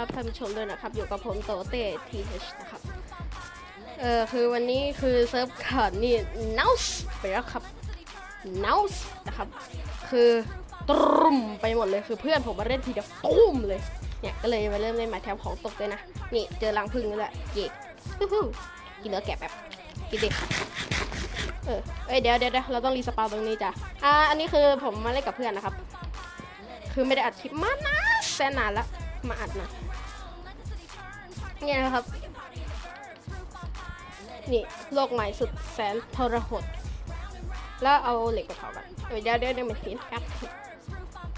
ครับท่านผู้ชมด้วยนะครับอยู่กับผมโตเต้ทีเนะครับเออคือวันนี้คือเซิร์ฟขาดนี่ n o u s ไปแล้วครับ n o u s นะครับ คือตรุมไปหมดเลยคือเพื่อนผมมาเล่นทีเดียวตุ้มเลยเนี่ยก็เลยมาเริ่มเล่นหมายแถมของตกเลยนะนี่เจอรังพึ่งแล้วแหละเย่กินเนื้อแกะแบบกินดิเออเอ้ยเดี๋ยวเดี๋ยวเดี๋ยวเราต้องรีสปาวตรงนี้จ้ะอ่าอันนี้คือผมมาเล่นกับเพื่อนนะครับ คือไม่ได้อัดคลิปมานานแสนนานแล้ว มาอัดน่อยเนี่ยนะครับ นี่โลกใหม่สุดแสนทรหด แล้วเอาเหล็กไปเผากันเดี๋ยวเดี๋ยวเดี๋ยวมันเห็นแอป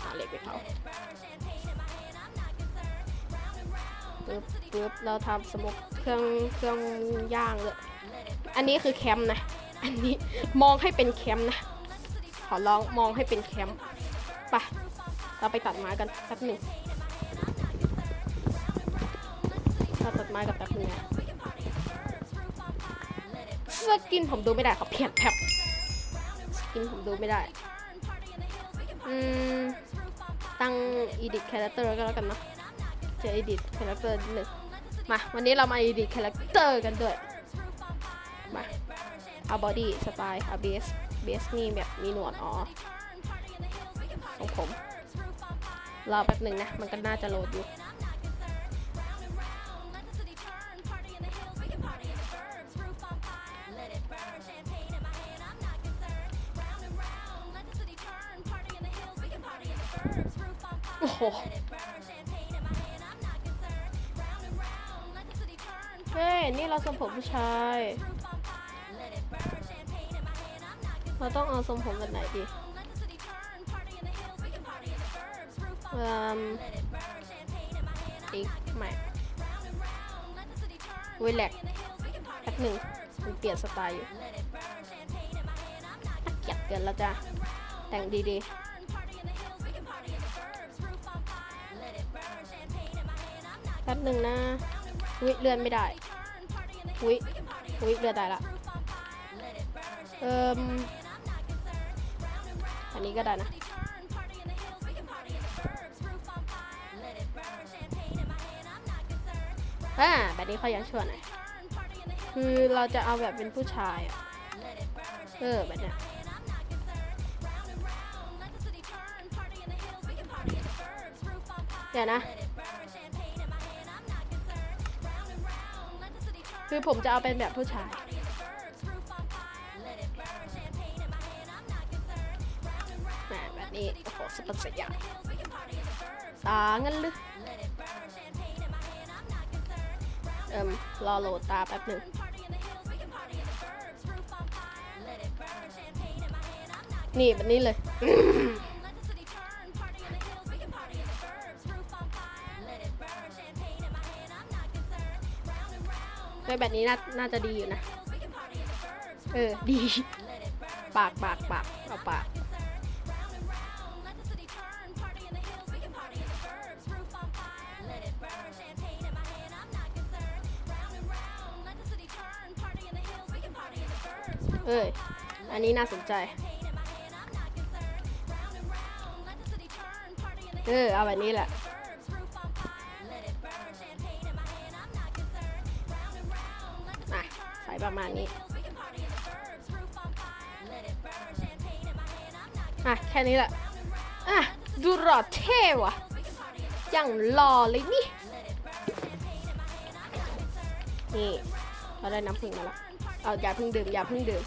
เอาเหล็กไปเผาปึ๊บปึ๊บเราทำสมุกเครื่องเครื่องย่างเลย อันนี้คือแคมป์นะ อันนี้มองให้เป็นแคมป์นะ ขอร้องมองให้เป็นแคมป์ไป เราไปตัดไม้กันแป๊บหนึ่ง ไม้กันแป๊บนึงนะสกินผมดูไม่ได้ครับเพียนแผบสกินผมดูไม่ได้ อืม ตั้ง edit character ก็แล้วกันเนาะจะ edit character นิดหนึ่งมา วันนี้เรามา edit character กันด้วย มาเอา body style เอา base base นี่แบบมีหนวดอ๋อของผมรอแป๊บหนึ่งนะ มันก็น่าจะโหลดอยู่ เฮ้ยนี่เราทรงผมผู้ชาย เราต้องเอาทรงผมแบบไหนดีเอ่มอีกใหม่วยแหลกแป๊บหนึ่งมันเปลี่ยนสไตล์อยู่เกลียดเกินแล้วจ้ะแต่งดีๆ หนึ่งนะวิเลื่อนไม่ได้วิวิเลื่อนได้ละเอ่มอันนี้ก็ได้นะอ่าแบบนี้เขายังชั่วหน่อยคือเราจะเอาแบบเป็นผู้ชายอะเออแบบเนี้ยเดี๋ยวนะ คือผมจะเอาเป็นแบบผู้ชายแหมแบบนี้ โอ้โหสปัสยาตางั้นหรือเอิ่มรอโหลดตาแป๊บหนึ่งนี่แบบนี้เลย้ยแบบนี้น่าน่าจะดีอยู่นะ เออ ดี ปากปากปากเอาปากเอ้ย อันนี้น่าสนใจ เออ เอาแบบนี้แหละ ประมาณนี้อะแค่นี้แหละอะดูหล่อเท่ว่ะอย่างหล่อเลยนี่ นี่เราได้น้ำผึ้งมาแล้วเอาอย่าเพึ่งดื่มอย่าเพึ่งดื่ม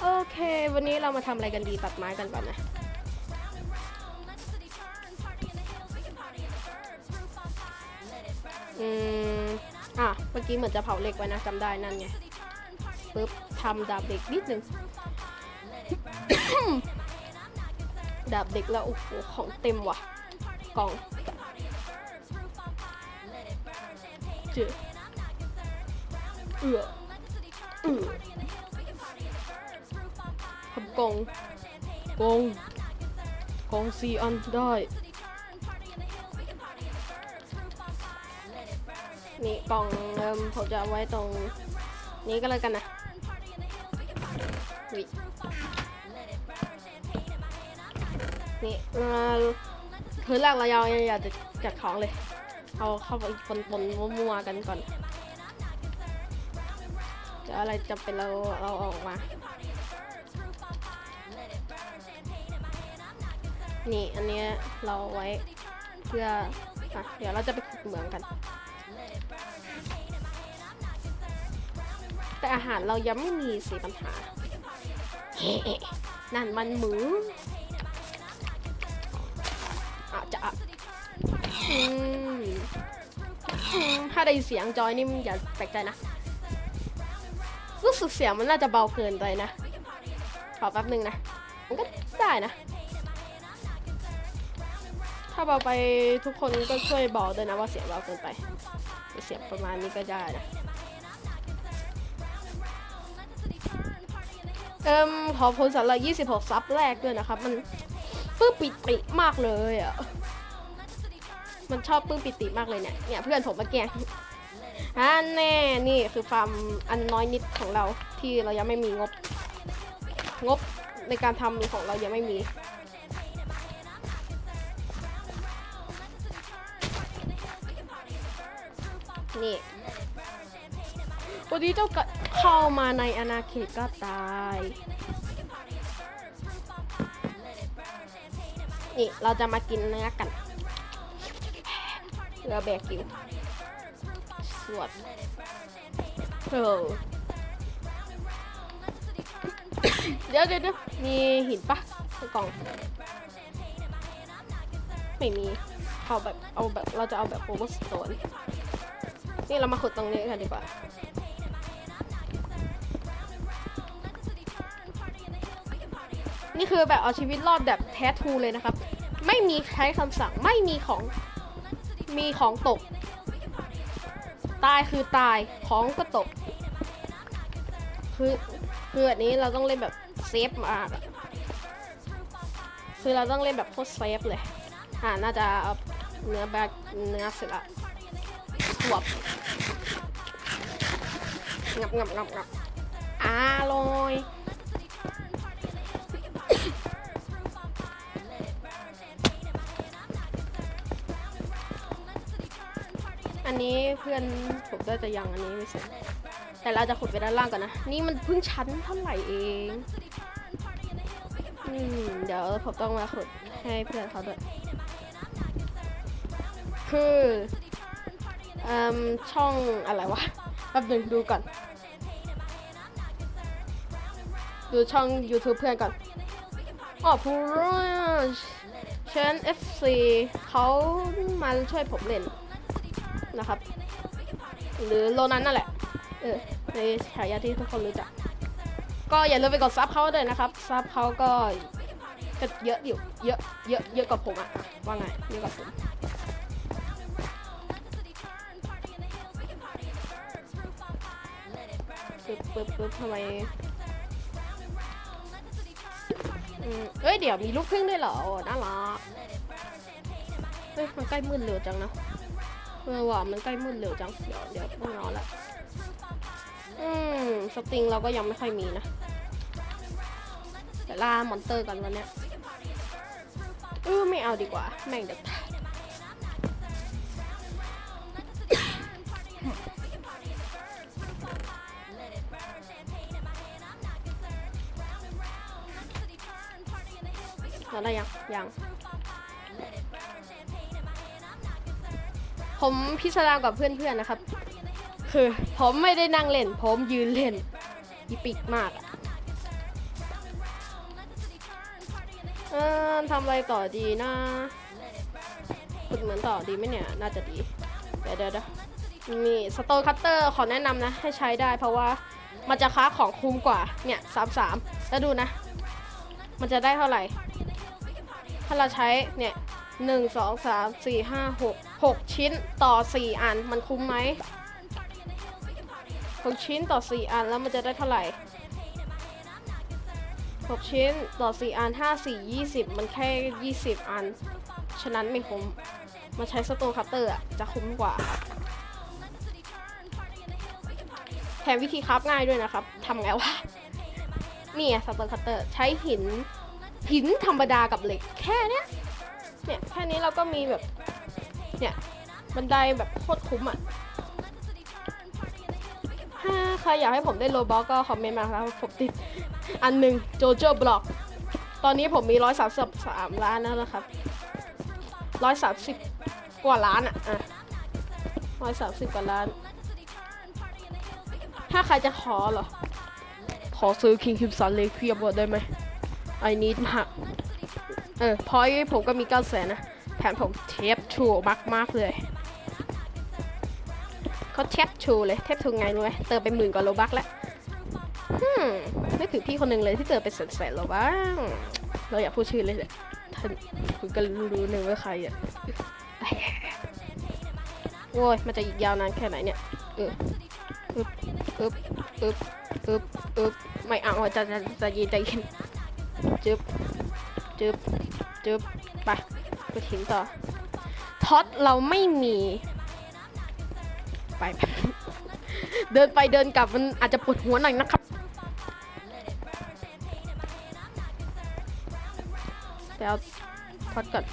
โอเค วันนี้เรามาทำอะไรกันดีตัดไม้กันก่อนนะอืมอะเมื่อกี้เหมือนจะเผาเหล็กไว้นะจำได้นั่นไง ปึ๊บทำดาบเหล็กนิดนึง ดาบเหล็กแล้วโอ้โหของเต็มว่ะ กล่องเจอเอืออือทำกล่องกล่องกล่องสี่อันได้นี่กล่องเดิมผมจะไว้ตรงนี้ก็แล้วกันนะ วินี่เออพื้นหลักเรายาวอยากจะจัดของเลย เอาเข้าไปปนปนๆมัวๆกันก่อนเดี๋ยวอะไรจะเป็นเราเราออกมา นี่อันนี้เราไว้เพื่ออะเดี๋ยวเราจะไปขุดเหมืองกัน แต่อาหารเรายังไม่มีสิปัญหา นั่นมันหมูอาจจะอืมถ้าได้เสียงจอยนี่มอย่าแปลกใจนะ รู้สึกเสียงมันน่าจะเบาเกินไปนะ ขอแป๊บหนึ่งนะ มันก็ได้นะ ถ้าเบาไปทุกคนก็ช่วยบอกด้วยนะว่าเสียงเบาเกินไป เสียงประมาณนี้ก็ได้นะ เอิมขอบคุณสำหรับ26 ซับแรกด้วยนะครับ มันปื้มปิติมากเลยอะ มันชอบปื้มปิติมากเลยเนี่ย เนี่ยเพื่อนผมมาแกล้งอ่าแน่นี่คือฟาร์มอันน้อยนิดของเราที่เรายังไม่มีงบ งบในการทำของเรายังไม่มีนี่ วันนี้เจ้าก็เข้ามาในอาณาเขตก็ตาย นี่เราจะมากินเนื้อกันเรือแบกิวสวดโอ้เดี๋ยวเดี๋ยวเดี๋ยวมีหินปะในกล่อง ไม่มี เอาแบบ เอาแบบ เราจะเอาแบบโอเวอร์สโตนนี่เรามาขุดตรงนี้กันดีกว่า คือแบบเอาชีวิตรอดแบบแท้ทูเลยนะครับ ไม่มีใช้คำสั่งไม่มีของมีของตก ตายคือตายของก็ตก คือคืออันนี้เราต้องเล่นแบบเซฟมากคือเราต้องเล่นแบบโคตรเซฟเลยอ่าน่าจะเอาเนื้อแบกเนื้อเสร็จละขวบงับงับงับงับอร่อย นนี้เพื่อนผมก็จะยังอันนี้ไม่เสร็จแต่เราจะขุดไปด้านล่างก่อนนะ นี่มันเพิ่งชั้นเท่าไหร่เองอืมเดี๋ยวผมต้องมาขุดให้เพื่อนเขาด้วยคืออ่มช่องอะไรวะแป๊บนึงดูก่อน ดูช่อง YouTube เพื่อนก่อนอ๋อพูเชน FC เขามาช่วยผมเล่น นะครับ หรือโลนั้นนั่นแหละ เออในฉายาที่ทุกคนรู้จัก ก็อย่าลืมไปกดซับเขาด้วยนะครับ ซับเขาก็ก็เยอะอยู่ เยอะ เยอะ เยอะกว่าผมอะว่าไง เยอะกว่าผมปึ๊บปึ๊บปึ๊บทำไมเอ้ย เดี๋ยวมีลูกครึ่งด้วยเหรอ น่ารักเฮ้ย มันใกล้มืดเร็วจังนะ เออว่ะมันใกล้มืดเร็วจัง เดี๋ยวเดี๋ยวต้องนอนละ อืมสติงเราก็ยังไม่ค่อยมีนะเดี๋ยวล่ามอนเตอร์กันวันเนี้ยเออไม่เอาดีกว่า แม่งเดี๋ยวเราได้ยังยัง ผมพิสดารกับเพื่อนๆนะครับ คือผมไม่ได้นั่งเล่น ผมยืนเล่นอีปิกมากอะเออทำอะไรต่อดีนะขุดเหมือนต่อดีไหมเนี่ย น่าจะดี เดี๋ยวเดี๋ยวเดี๋ยวนี่สโตนคัตเตอร์ขอแนะนำนะ ให้ใช้ได้เพราะว่ามันจะค้าของคุ้มกว่า เนี่ยสามสามแล้วดูนะ มันจะได้เท่าไหร่ ถ้าเราใช้เนี่ยหนึ่งสองสามสี่ห้าหก หกชิ้นต่อสี่อัน มันคุ้มไหมหกชิ้นต่อสี่อันแล้วมันจะได้เท่าไหร่หกชิ้นต่อสี่อันห้าสี่ยี่สิบมันแค่ยี่สิบอัน ฉะนั้นไม่คุ้ม มาใช้สโตนคัตเตอร์อะจะคุ้มกว่า แถมวิธีคราฟง่ายด้วยนะครับทำไงวะนี่สโตนคัตเตอร์ใช้หิน หินธรรมดากับเหล็กแค่เนี้ยเนี่ย แค่นี้เราก็มีแบบ เนี่ยบันไดแบบโคตรคุ้มอะถ้าใครอยากให้ผมได้โลบอกก็คอมเมนต์มาครับผมติด อันหนึ่งโจโจ้บล็อก ตอนนี้ผมมีร้อยสามสิบสามล้านแล้วนะครับร้อยสามสิบกว่าล้านอะอะร้อยสามสิบกว่าล้าน ถ้าใครจะขอเหรอ ขอซื้อ King Crimson l a q u i e m ได้ไหม I need มากเออพอยผมก็มี9แสนนะ แถมผมเทปชูมากมากเลยเขาเทปชูเลยเทปชูไงรู้ไหมเติมไปหมื่นกว่าโลบักแล้วฮึมนึกถึงพี่คนหนึ่งเลยที่เติมไปแสนๆโลบักเราอยากพูดชื่อเลยเลยท่านคุณก็รู้หนึ่งว่าใครอะโอ้ยมันจะอีกยาวนานแค่ไหนเนี่ยเอออึบอึบอึบอึบอึบไม่เอาอะจะจะจะย็นใจเย็นจึบจึบจึบไป ไปทิ้งต่อท็อตเราไม่มี ไป เดินไปเดินกลับมันอาจจะปวดหัวหน่อยนะครับไปเอาท็อตก่อน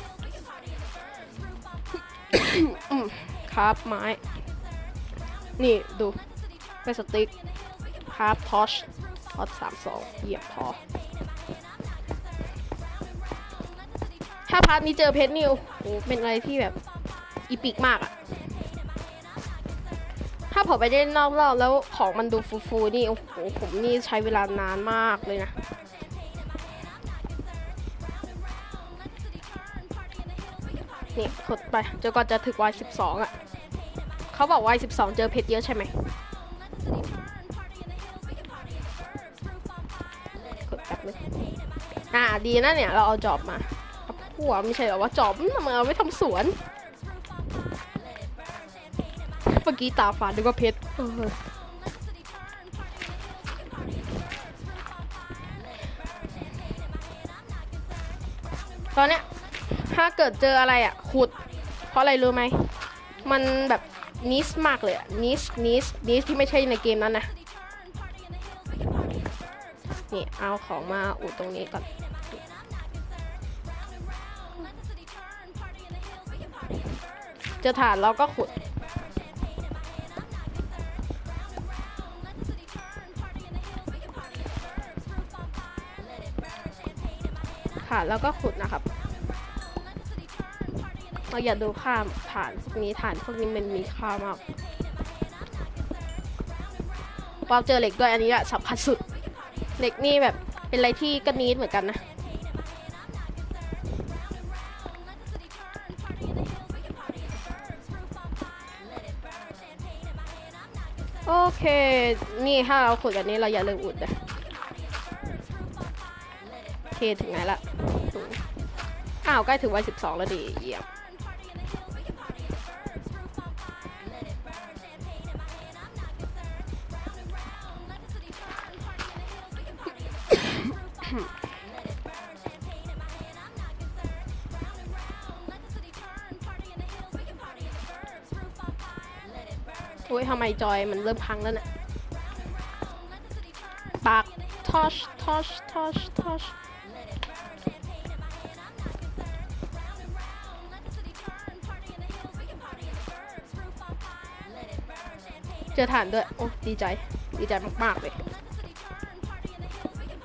ครับไม้ นี่ดูเป็นสติ๊กครับทอชทอชสามสองเหยียบพอาพาร์ทนี้เจอเพชรนี่โอ้โหเป็นอะไรที่แบบอีปิกมากอะถ้าผมไปได้นอกรอบแล้วของมันดูฟูๆนี่โอ้โหผมนี่ใช้เวลานานมากเลยนะนี่กดไปจนกว่าจะถึงวัยสิบสองอะเขาบอกวัยสิบสองเจอเพชรเยอะใช่ไหมกดแป๊บนึงอ่าดีนะเนี่ย เราเอาจอบมา หัวไม่ใช่เหรอว่าจอบมทำไมเอาไม่ทำสวนเมื่อกี้ตาฝาดนึกว่าเพชรตอนเนี้ยถ้าเกิดเจออะไรอะขุด เพราะอะไรรู้ไหม มันแบบนิสมากเลยอะนิสนิสนิสที่ไม่ใช่ในเกมนั้นนะนี่เอาของมาอุดตรงนี้ก่อน จอฐานเราก็ขุด ฐานแล้วก็ขุดนะครับ เราอย่าดูข้ามฐานพวกนี้ฐานพวกนี้มันมีค่ามากว้าเจอเหล็กด้วยอันนี้อะสำคัญสุด เหล็กนี่แบบเป็นอะไรที่ก็นิดเหมือนกันนะ เค นี่ถ้าเราขุดแบบนี้เราอย่าลืมอุดนะโอเคถึงไหนละอ้าวใกล้ถึงวัยสิบสองแล้วดีเยี่ยม โอ้ยทำไมจอยมันเริ่มพังแล้วเนี่ยปากทอชทอชทอชทอชเจอฐานด้วย โอ้ดีใจ ดีใจมาก ๆ เลย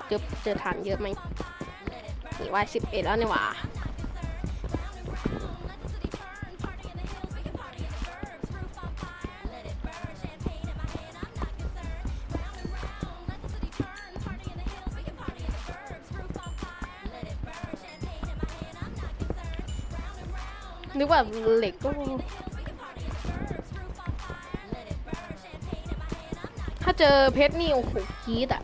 เจอเจอฐานเยอะไหมนี่วายสิบเอ็ดแล้วนี่หว่า นึกว่าเหล็กก็ถ้าเจอเพชรนี่โอ้โหกีดอะ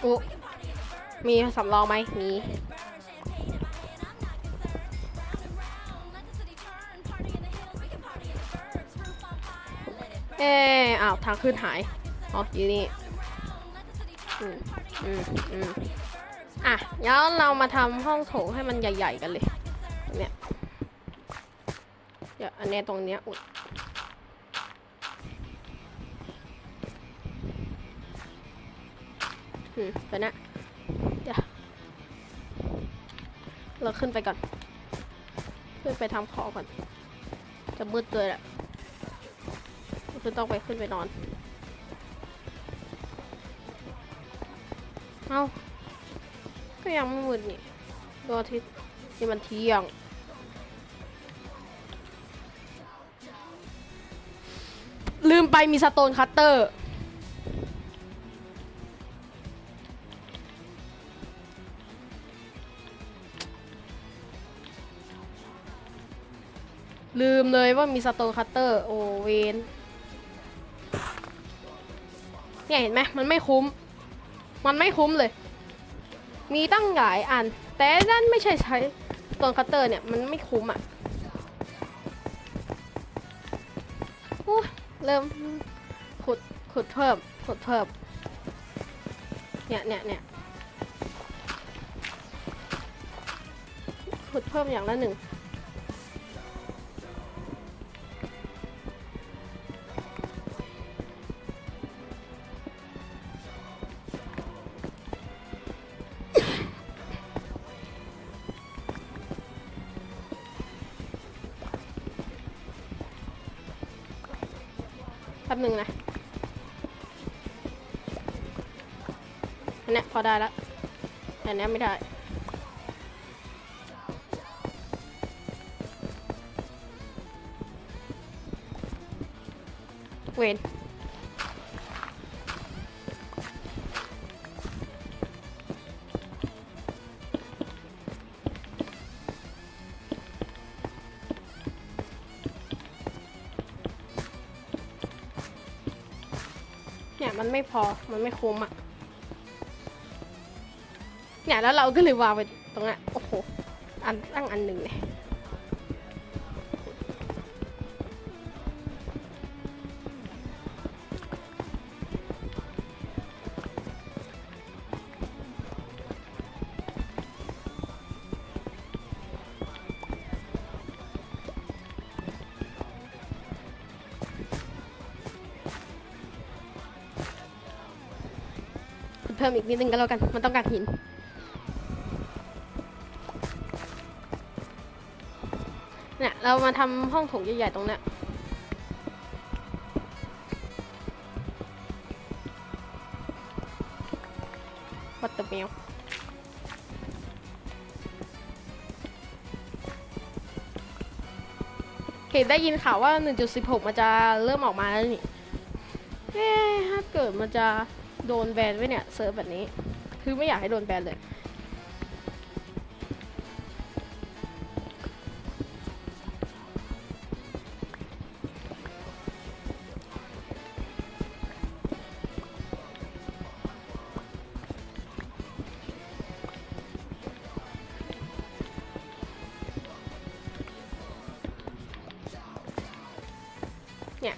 โอ้มีสำรองไหมมีเอ๊ะอ้าว ทางขึ้นหาย อ๋ออยู่นี่ อืมอืมอืมอะแล้วเรามาทำห้องโถงให้มันใหญ่ ๆ กันเลยเนี้ยเดี๋ยวอันนี้ตรงเนี้ยอุดอืมไปนะเดี๋ยวเราขึ้นไปก่อน ขึ้นไปทำขอก่อน จะมืดเลยแหละคือต้องไปขึ้นไปนอน เอ้า ก็ยังไม่มืดนี่ดวงอาทิตย์นี่มันเที่ยง ลืมไปมีสโตนคัตเตอร์ลืมเลยว่ามีสโตนคัตเตอร์ โอเวนเนี่ยเห็นไหมมันไม่คุ้ม มันไม่คุ้มเลย มีตั้งหลายอัน แต่นั่นไม่ใช่ใช้สโตนคัตเตอร์เนี่ย มันไม่คุ้มอะเริ่มขุดขุดเพิ่มขุดเพิ่ม เนี่ยเนี่ยเนี่ยขุดเพิ่มอย่างละหนึ่ง ได้แล้วแต่นเนี้ยไม่ได้เวนเนี่ยมันไม่พอ มันไม่คุ้มอะ เนี่ยแล้วเราก็เลยวางไปตรงนั้นโอ้โหอันตั้งอันหนึ่งเนี่ยเพิ่มอีกนิดนึงก็แล้วกัน มันต้องการหิน เรามาทำห้องโถงใหญ่ๆตรงเนี้ยวัตเตอร์เมลเห็นได้ยินข่าวว่า 1.16 มันจะเริ่มออกมาแล้วนี่เอ๊ถ้าเกิดมันจะโดนแบนไว้เนี่ยเซิร์ฟแบบนี้ คือไม่อยากให้โดนแบนเลย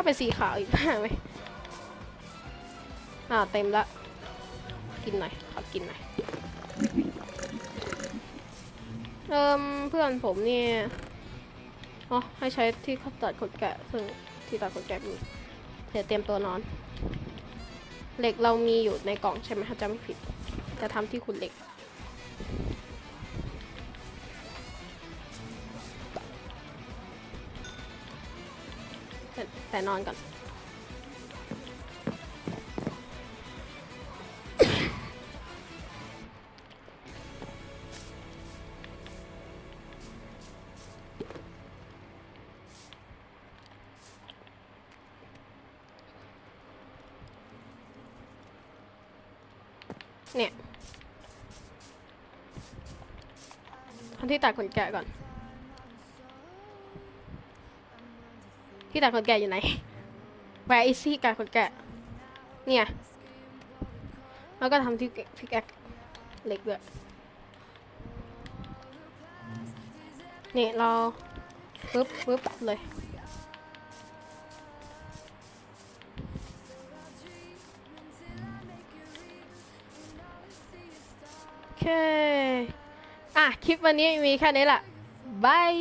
ถ้าเป็นสีขาวอีกได้ไหมอ่าเต็มละ กินหน่อย ขอกินหน่อย เอิมเพื่อนผมเนี่ย อ๋อ ให้ใช้ที่ขาตัดขนแกะ ซึ่งที่ตัดขนแกะมีเดี๋ยวเตรียมตัวนอน เหล็กเรามีอยู่ในกล่องใช่ไหมถ้าจำไม่ผิด จะทำที่ขุดเหล็ก แต่นอนก่อน เนี่ยทำที่ตัดขนแกะก่อน ที่ตัดขนแกะอยู่ไหน Where is ที่ตัดขนแกะเนี่ย แล้วก็ทำที่พิกแอคเหล็กด้วยนี่ เราปึ๊บปึ๊บเลย โอเค อะ คลิปวันนี้มีแค่นี้แหละบาย